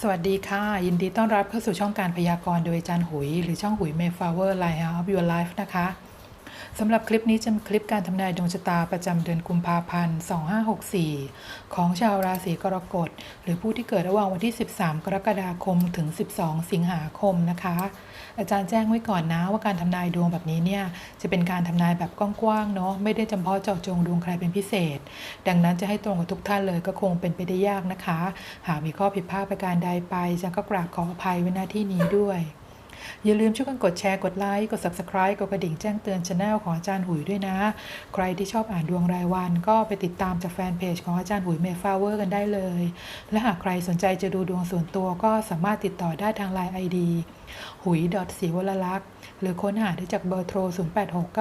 สวัสดีค่ะ ยินดีต้อนรับเข้าสู่ช่องการพยากรณ์โดยอาจารย์หุย หรือช่องหุย Mayflower Light of Your Life นะคะ สำหรับคลิปนี้จะเป็นคลิปการทำนายดวงชะตาประจำเดือนกุมภาพันธ์ 2564 ของชาวราศีกรกฎ หรือผู้ที่เกิดระหว่างวันที่ 13 กรกฎาคมถึง 12 สิงหาคมนะคะ อาจารย์แจ้งไว้ก่อนนะว่าการทำนายดวงแบบนี้เนี่ยจะเป็นการทำนายแบบกว้างๆเนาะไม่ได้จำเพาะเจาะจงดวงใครเป็นพิเศษ ดังนั้นจะให้ตรงกับทุกท่านเลยก็คงเป็นไปได้ยากนะคะ หากมีข้อผิดพลาดประการใดไปอาจารย์ก็กราบขออภัยไว้หน้าที่นี้ด้วย อย่าลืมช่วยกันกดแชร์กดไลค์กด Subscribe กดกระดิ่งแจ้งเตือนช anel ของอาจารย์หุยด้วยนะ ใครที่ชอบอ่านดวงรายวัน ก็ไปติดตามจากแฟนเพจของอาจารย์หุยเมฟาเวอร์กันได้เลย และหากใครสนใจจะดูดวงส่วนตัวก็สามารถติดต่อได้ทางไลน์ ID หุยสีวรลักษณ์หรือค้นหาได้จากเบอร์โทร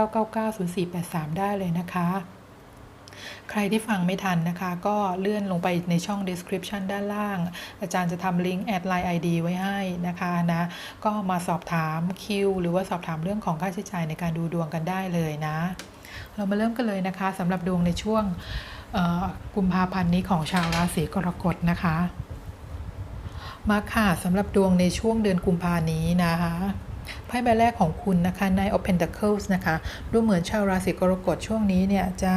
0869990483 ได้เลยนะคะ ใครที่ฟังไม่ทันนะคะ ก็เลื่อนลงไปในช่อง description ด้านล่าง อาจารย์จะทำลิงก์แอดไลน์ ID ไว้ให้นะคะนะ ก็มาสอบถามคิวหรือว่าสอบถามเรื่องของค่าใช้จ่ายในการดูดวงกันได้เลยนะ เรามาเริ่มกันเลยนะคะสำหรับดวงในช่วงกุมภาพันธ์นี้ของชาวราศีกรกฎนะคะมาค่ะสำหรับดวงในช่วงเดือนกุมภานี้นะคะไพ่ใบแรกของคุณนะคะ Knight of Pentacles นะคะ ดูเหมือนชาวราศีกรกฎช่วงนี้เนี่ยจะ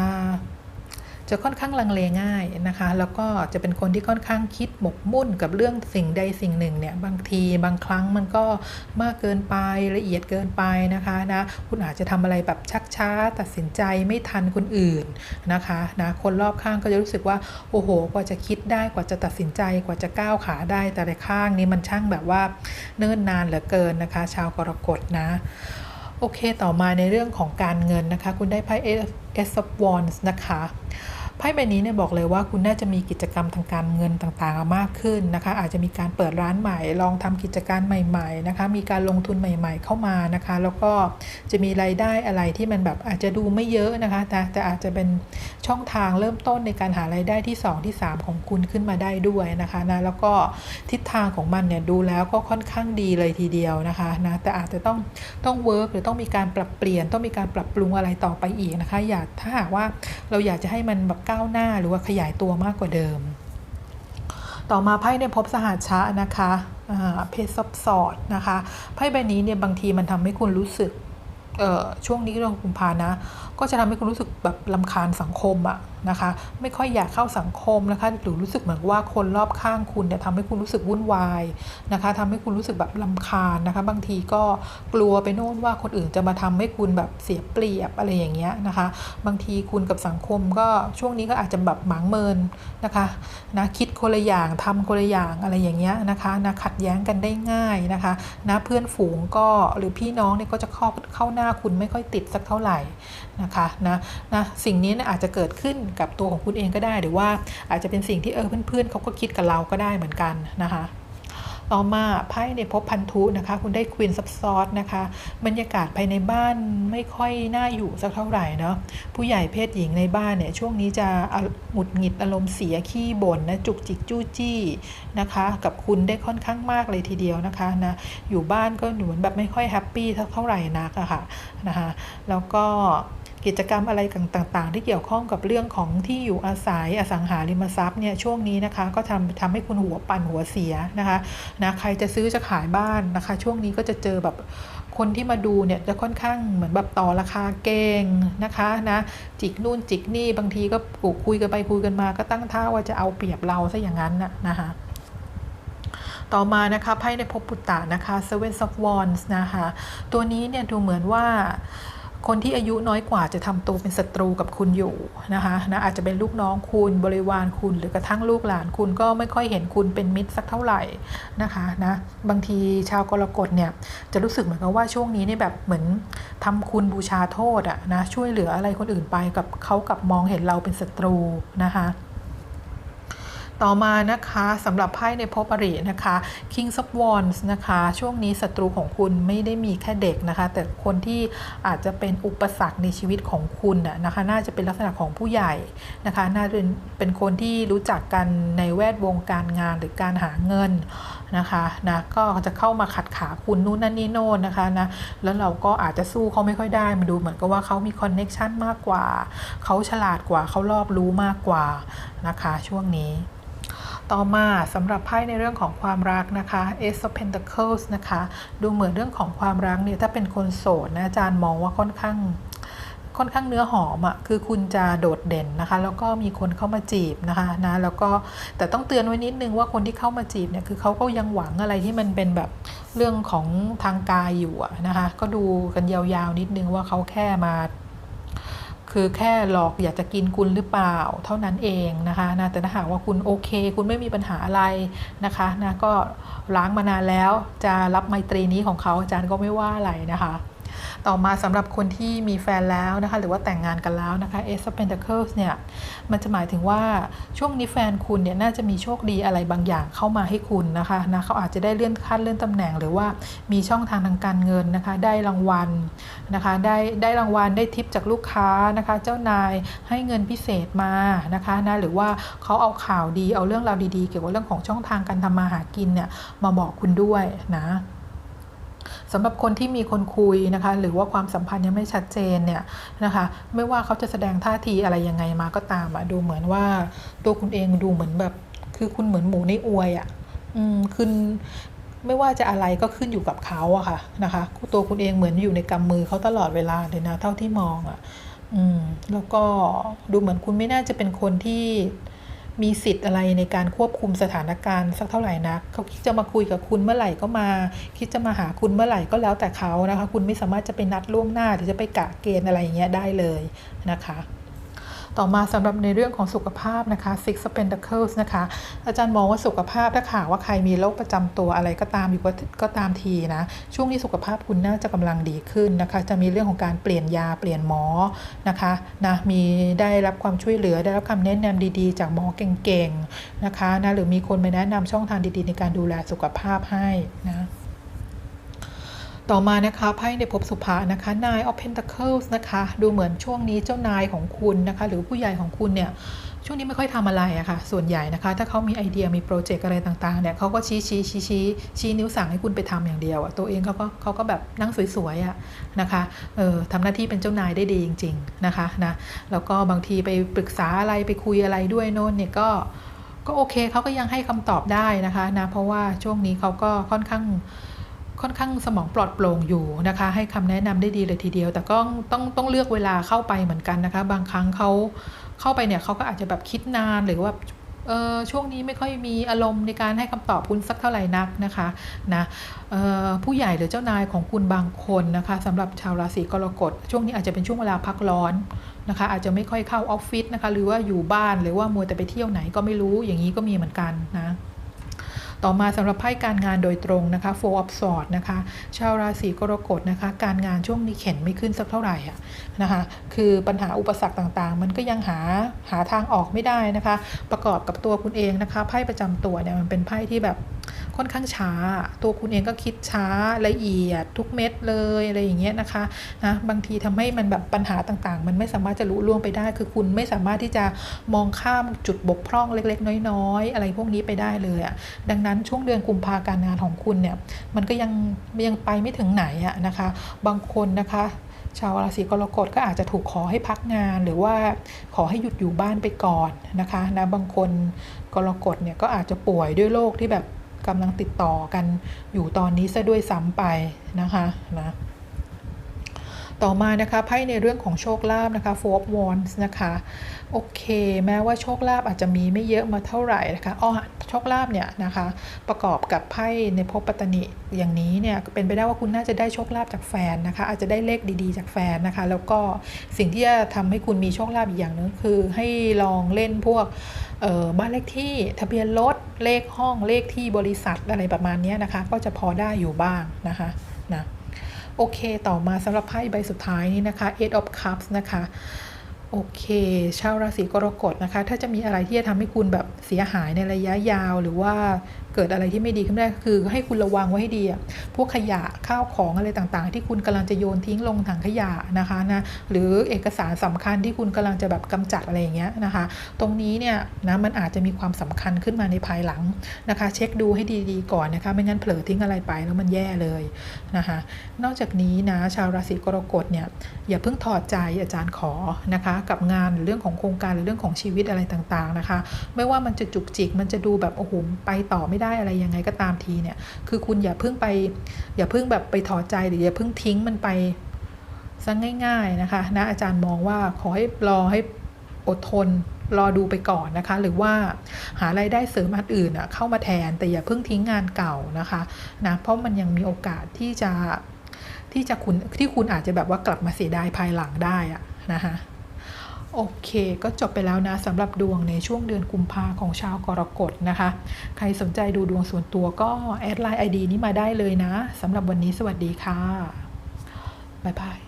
จะค่อนข้างลังเลง่ายนะคะ แล้วก็จะเป็นคนที่ค่อนข้างคิดหมกมุ่นกับเรื่องสิ่งใดสิ่งหนึ่งเนี่ยบางทีบางครั้งมันก็มากเกินไปละเอียดเกินไปนะคะนะคุณอาจจะทำอะไรแบบชักช้า ตัดสินใจไม่ทันคนอื่นนะคะนะคนรอบข้างก็จะรู้สึกว่าโอ้โห กว่าจะคิดได้กว่าจะตัดสินใจกว่าจะก้าวขาได้แต่ละข้างนี้มันช่างแบบว่าเนิ่นนานเหลือเกินนะคะ ชาวกรกฎนะโอเค ต่อมาในเรื่องของการเงินนะคะ คุณได้ไพ่ Ace of Wands นะคะ ไพ่ใบนี้เนี่ยบอกเลยว่าคุณน่าจะมีกิจกรรมทางการเงินต่างๆ มากขึ้นนะคะ อาจจะมีการเปิดร้านใหม่ ลองทำกิจการใหม่ๆนะคะ มีการลงทุนใหม่ ๆ เข้ามานะคะ แล้วก็จะมีรายได้อะไรที่มันแบบอาจจะดูไม่เยอะนะคะแต่แต่อาจจะเป็นช่องทางเริ่มต้นในการหารายได้ที่ 2 ที่ 3 ของคุณขึ้นมาได้ด้วยนะคะนะแล้วก็ทิศทางของมันเนี่ยดูแล้วก็ค่อนข้างดีเลยทีเดียวนะคะนะแต่อาจจะต้องต้องเวิร์กหรือต้องมีการปรับเปลี่ยน ต้องมีการปรับปรุงอะไรต่อไปอีกนะคะ อยากถ้าหากว่าเราอยากจะให้มันแบบก้าวหน้าหรือว่าขยายตัวมากกว่าเดิม ต่อมาไพ่เนี่ยพบสหชะนะคะเพศซับซอดนะคะไพ่ใบนี้เนี่ยบางทีมันทำให้คุณรู้สึกช่วงนี้เรื่องกุมภานะ ก็จะทำให้คุณรู้สึกแบบลำคาญสังคมอะ นะคะ ไม่ค่อยอยากเข้าสังคมนะคะ หรือรู้สึกเหมือนว่าคนรอบข้างคุณเนี่ยทำให้คุณรู้สึกวุ่นวายนะคะทำให้คุณรู้สึกแบบลำคาญนะคะ บางทีก็กลัวไปโน่นว่าคนอื่นจะมาทำให้คุณแบบเสียเปรียบอะไรอย่างเงี้ยนะคะ บางทีคุณกับสังคมก็ช่วงนี้ก็อาจจะแบบหมางเมินนะคะนะคิดคนละอย่างทำคนละอย่างอะไรอย่างเงี้ยนะคะนะขัดแย้งกันได้ง่ายนะคะนะเพื่อนฝูงก็หรือพี่น้องเนี่ยก็จะเข้าเข้าหน้าคุณไม่ค่อยติดสักเท่าไหร่นะคะนะนะสิ่งนี้นะอาจจะเกิดขึ้นกับตัวของคุณเองก็ได้ หรือว่าอาจจะเป็นสิ่งที่เออเพื่อนๆเขาก็คิดกับเราก็ได้เหมือนกันนะคะต่อมาไพ่ในพบพันธุนะคะ คุณได้ควีนซับซอสนะคะ บรรยากาศภายในบ้านไม่ค่อยน่าอยู่สักเท่าไหร่เนาะผู้ใหญ่เพศหญิงในบ้านเนี่ยช่วงนี้จะหงุดหงิดอารมณ์เสียขี้บ่นนะจุกจิกจู้จี้นะคะ กับคุณได้ค่อนข้างมากเลยทีเดียวนะคะนะอยู่บ้านก็เหมือนแบบไม่ค่อยแฮปปี้เท่าไหร่นักอะค่ะนะคะแล้วก็ กิจกรรมอะไรต่างๆ ที่เกี่ยวข้องกับเรื่องของที่อยู่อาศัยอสังหาริมทรัพย์เนี่ยช่วงนี้นะคะ ก็ทำทำให้คุณหัวปั่นหัวเสียนะคะนะใครจะซื้อจะขายบ้านนะคะ ช่วงนี้ก็จะเจอแบบคนที่มาดูเนี่ยจะค่อนข้างเหมือนแบบต่อราคาเก่งนะคะนะจิกนู่นจิกนี่บางทีก็คุยกันไปคุยกันมา ก็ตั้งท่าว่าจะเอาเปรียบเราซะอย่างนั้นนะนะคะต่อมานะคะไพ่ในภพปุตตะนะคะ Seven of Wands นะคะตัวนี้เนี่ยดูเหมือนว่า คนที่อายุน้อยกว่าจะทำตัวเป็นศัตรูกับคุณอยู่นะคะนะอาจจะเป็นลูกน้องคุณบริวารคุณ หรือกระทั่งลูกหลานคุณก็ไม่ค่อยเห็นคุณเป็นมิตรสักเท่าไหร่นะคะนะบางทีชาวกรกฎเนี่ยจะรู้สึกเหมือนกับว่าช่วงนี้เนี่ยแบบเหมือนทำคุณบูชาโทษอะนะช่วยเหลืออะไรคนอื่นไปกับเขากับมองเห็นเราเป็นศัตรูนะคะ ต่อมานะคะสำหรับไพ่ในพบอรินะคะ King of Wands นะคะ ช่วงนี้ศัตรูของคุณไม่ได้มีแค่เด็กนะคะ แต่คนที่อาจจะเป็นอุปสรรคในชีวิตของคุณนะคะ น่าจะเป็นลักษณะของผู้ใหญ่นะคะ น่าจะเป็นคนที่รู้จักกันในแวดวงการงานหรือการหาเงินนะคะนะก็จะเข้ามาขัดขาคุณนู่นนั่นนี่โน่นนะคะนะแล้วเราก็อาจจะสู้เขาไม่ค่อยได้มาดูเหมือนกับว่าเขามีคอนเน็ชันมากกว่า เขาฉลาดกว่าเขารอบรู้มากกว่านะคะ ช่วงนี้ ต่อมาสำหรับไพ่ในเรื่องของความรักนะคะ Ace of Pentacles นะคะ ดูเหมือนเรื่องของความรักเนี่ยถ้าเป็นคนโสดนะอาจารย์มองว่าค่อนข้างค่อนข้างเนื้อหอมอะ่ะคือคุณจะโดดเด่นนะคะ แล้วก็มีคนเข้ามาจีบนะคะนะแล้วก็แต่ต้องเตือนไว้นิดนึงว่าคนที่เข้ามาจีบเนี่ยคือเขาก็ยังหวังอะไรที่มันเป็นแบบเรื่องของทางกายอยู่ะนะคะ ก็ดูกันยาวๆนิดนึงว่าเขาแค่มา คือแค่หลอกอยากจะกินคุณหรือเปล่า เท่านั้นเองนะคะนะแต่ถ้าหากว่าคุณโอเค คุณไม่มีปัญหาอะไรนะคะนะก็ล้างมานานแล้วจะรับไมตรีนี้ของเขาอาจารย์ก็ไม่ว่าอะไรนะคะ ต่อมาสำหรับคนที่มีแฟนแล้วนะคะหรือว่าแต่งงานกันแล้วนะคะ Ace of Pentacles เนี่ยมันจะหมายถึงว่าช่วงนี้แฟนคุณเนี่ยน่าจะมีโชคดีอะไรบางอย่างเข้ามาให้คุณนะคะนะเขาอาจจะได้เลื่อนขั้นเลื่อนตำแหน่ง หรือว่ามีช่องทางทางการเงินนะคะได้รางวัลนะคะได้ได้รางวัลได้ทิปจากลูกค้านะคะเจ้านายให้เงินพิเศษมานะคะนะหรือว่าเขาเอาข่าวดีเอาเรื่องราวดีๆ เกี่ยวกับเรื่องของช่องทางการทำมาหากินเนี่ยมาบอกคุณด้วยนะ สำหรับคนที่มีคนคุยนะคะ หรือว่าความสัมพันธ์ยังไม่ชัดเจนเนี่ยนะคะ ไม่ว่าเขาจะแสดงท่าทีอะไรยังไงมาก็ตามอะดูเหมือนว่าตัวคุณเองดูเหมือนแบบ คือคุณเหมือนหมูในอวยอะอืมคุณไม่ว่าจะอะไรก็ขึ้นอยู่กับเขาอะค่ะนะคะตัวคุณเองเหมือนอยู่ในกำมือเขาตลอดเวลาเลยนะเท่าที่มองอะอืมแล้วก็ดูเหมือนคุณไม่น่าจะเป็นคนที่ มีสิทธิ์อะไรในการควบคุมสถานการณ์สักเท่าไหร่นะเขาคิดจะมาคุยกับคุณเมื่อไหร่ก็มา คิดจะมาหาคุณเมื่อไหร่ก็แล้วแต่เขานะคะ คุณไม่สามารถจะไปนัดล่วงหน้าหรือจะไปกะเกณฑ์อะไรอย่างเงี้ยได้เลยนะคะ ต่อมาสำหรับในเรื่องของสุขภาพนะคะ Six of Pentacles นะคะ อาจารย์มองว่าสุขภาพถ้าข่าวว่าใครมีโรคประจำตัวอะไรก็ตามอยู่ก็ก็ตามทีนะ ช่วงนี้สุขภาพคุณน่าจะกำลังดีขึ้นนะคะ จะมีเรื่องของการเปลี่ยนยาเปลี่ยนหมอนะคะนะมีได้รับความช่วยเหลือได้รับคำแนะนำดีๆ จากหมอเก่งๆนะคะนะหรือมีคนมาแนะนำช่องทางดีๆ ในการดูแลสุขภาพให้นะ ต่อมานะคะไพ่ในภพสุภานะคะ Nine of Pentacles นะคะ ดูเหมือนช่วงนี้เจ้านายของคุณนะคะ หรือผู้ใหญ่ของคุณเนี่ยช่วงนี้ไม่ค่อยทำอะไรอะคะ่ะ ส่วนใหญ่นะคะ ถ้าเขามีไอเดียมีโปรเจกต์อะไรต่างๆเนี่ยเขาก็ชี้ชี้ชี้ชี้ชี้นิ้วสั่งให้คุณไปทำอย่างเดียวอะตัวเองเขาก็เขาก็แบบนั่งสวยๆอะนะคะเออทำหน้าที่เป็นเจ้านายได้ดีจริง ๆนะคะนะแล้วก็บางทีไปปรึกษาอะไรไปคุยอะไรด้วยโน่นเนี่ยก็ก็โอเคเขาก็ยังให้คำตอบได้นะคะนะเพราะว่าช่วงนี้เขาก็ค่อนข้าง ค่อนข้างสมองปลอดโปร่งอยู่นะคะ ให้คำแนะนำได้ดีเลยทีเดียว แต่ก็ต้องต้องเลือกเวลาเข้าไปเหมือนกันนะคะ บางครั้งเขาเข้าไปเนี่ยเขาก็อาจจะแบบคิดนานหรือว่าเออช่วงนี้ไม่ค่อยมีอารมณ์ในการให้คำตอบคุณสักเท่าไหร่นักนะคะนะผู้ใหญ่หรือเจ้านายของคุณบางคนนะคะสำหรับชาวราศีกรกฎช่วงนี้อาจจะเป็นช่วงเวลาพักร้อนนะคะ อาจจะไม่ค่อยเข้าออฟฟิศนะคะ หรือว่าอยู่บ้านหรือว่ามัวแต่ไปเที่ยวไหนก็ไม่รู้อย่างนี้ก็มีเหมือนกันนะ ต่อมาสำหรับไพ่การงานโดยตรงนะคะ Four of Swords นะคะ ชาวราศีกรกฎนะคะ การงานช่วงนี้เข็นไม่ขึ้นสักเท่าไหร่อะนะคะ คือปัญหาอุปสรรคต่างๆ มันก็ยังหาหาทางออกไม่ได้นะคะ ประกอบกับตัวคุณเองนะคะ ไพ่ประจำตัวเนี่ยมันเป็นไพ่ที่แบบ ค่อนข้างช้า ตัวคุณเองก็คิดช้าละเอียดทุกเม็ดเลยอะไรอย่างเงี้ยนะคะนะบางทีทำให้มันแบบปัญหาต่างๆ มันไม่สามารถจะรู้ล่วงไปได้ คือคุณไม่สามารถที่จะมองข้ามจุดบกพร่องเล็ก ๆ น้อยๆ อะไรพวกนี้ไปได้เลยอะ่ะดังนั้นช่วงเดือนกุมภาการงานของคุณเนี่ยมันก็ยังยังไปไม่ถึงไหนอะนะคะ บางคนนะคะชาวราศีกรกฎก็อาจจะถูกขอให้พักงาน หรือว่าขอให้หยุดอยู่บ้านไปก่อนนะคะนะบางคนกรกฎเนี่ยก็อาจจะป่วยด้วยโรคที่แบบ กำลังติดต่อกันอยู่ตอนนี้ซะด้วยซ้ำไปนะคะนะ ต่อมานะคะไพ่ในเรื่องของโชคลาภนะคะ Four of Wands นะคะ โอเค แม้ว่าโชคลาภอาจจะมีไม่เยอะมาเท่าไหร่นะคะอ๋อโชคลาภเนี่ยนะคะ ประกอบกับไพ่ในภพปัตตนิอย่างนี้เนี่ยเป็นไปได้ว่าคุณน่าจะได้โชคลาภจากแฟนนะคะ อาจจะได้เลขดีๆจากแฟนนะคะ แล้วก็สิ่งที่จะทำให้คุณมีโชคลาภอีกอย่างนึงคือให้ลองเล่นพวกบ้านเลขที่ทะเบียนรถเลขห้องเลขที่บริษัทอะไรประมาณนี้นะคะ ก็จะพอได้อยู่บ้างนะคะนะ โอเค ต่อมาสำหรับไพ่ใบสุดท้ายนี้นะคะ Eight of Cups นะคะโอเค ชาวราศีกรกฎนะคะ ถ้าจะมีอะไรที่จะทำให้คุณแบบเสียหายในระยะยาว หรือว่า เกิดอะไรที่ไม่ดีขึ้นได้คือให้คุณระวังไว้ให้ดีอะพวกขยะข้าวของอะไรต่างๆ ที่คุณกำลังจะโยนทิ้งลงถังขยะนะคะนะหรือเอกสารสำคัญที่คุณกำลังจะแบบกำจัดอะไรอย่างเงี้ยนะคะ ตรงนี้เนี่ยนะมันอาจจะมีความสำคัญขึ้นมาในภายหลังนะคะ เช็คดูให้ดีๆก่อนนะคะ ไม่งั้นเผลอทิ้งอะไรไปแล้วมันแย่เลยนะคะนอกจากนี้นะชาวราศีกรกฎเนี่ยอย่าเพิ่งถอดใจอาจารย์ขอนะคะ กับงานหรือเรื่องของโครงการหรือเรื่องของชีวิตอะไรต่างๆนะคะ ไม่ว่ามันจะจุกจิกมันจะดูแบบโอ้โหไปต่อไม่ได้ได้อะไรยังไงก็ตามทีเนี่ย คือคุณอย่าเพิ่งไป อย่าเพิ่งแบบไปถอดใจหรืออย่าเพิ่งทิ้งมันไปซะง่าย ๆนะคะนะอาจารย์มองว่าขอให้รอให้อดทนรอดูไปก่อนนะคะ หรือว่าหารายได้เสริมอันอื่นอะเข้ามาแทนแต่อย่าเพิ่งทิ้งงานเก่านะคะนะเพราะมันยังมีโอกาสที่จะที่จะคุณที่คุณอาจจะแบบว่ากลับมาเสียดายภายหลังได้อะนะคะ โอเค ก็จบไปแล้วนะสำหรับดวงในช่วงเดือนกุมภาของชาวกรกฎนะคะ ใครสนใจดูดวงส่วนตัวก็แอดไลน์ ID นี้มาได้เลยนะสำหรับวันนี้สวัสดีค่ะ บ๊ายบาย